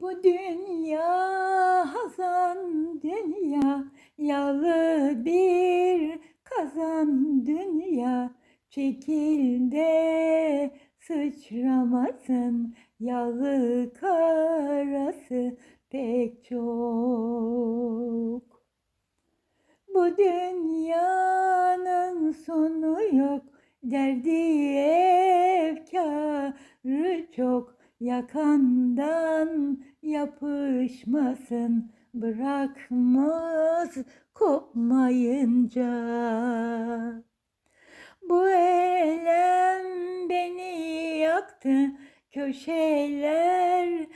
Bu dünya hazan dünya. Yağlı bir kazan dünya. Çekil de sıçramasın Yağı karası pek çok. Bu dünyanın sonu yok Derdi efkarı çok Yakandan yapışmasın Bırakmaz kopmayınca. Bu elem beni yaktı Köşelerde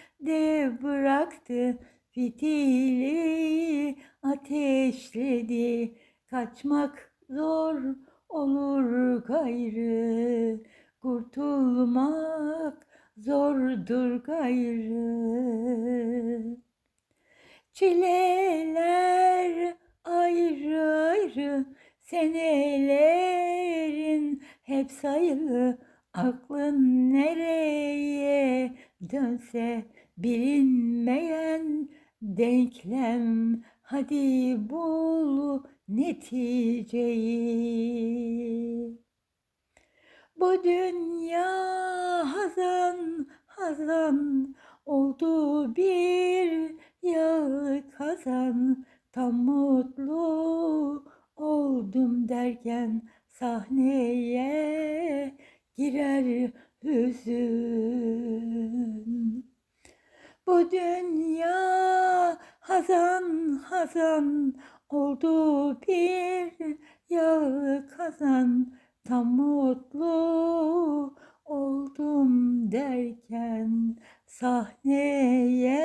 bıraktı. Fitili ateşledi Kaçmak zor olur gayrı. Kurtulmak zordur gayrı. Çileler ayrı ayrı Senelerin hep sayılı. Aklın nereye dönse bilinmeyen denklem Hadi bul neticeyi. Bu dünya hazan hazan oldu bir yağ kazan Tam mutlu oldum derken sahneye girer hüzün. Bu dünya hazan hazan oldu bir yağ kazan Tam mutlu oldum derken sahneye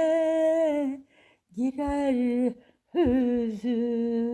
girer hüzün.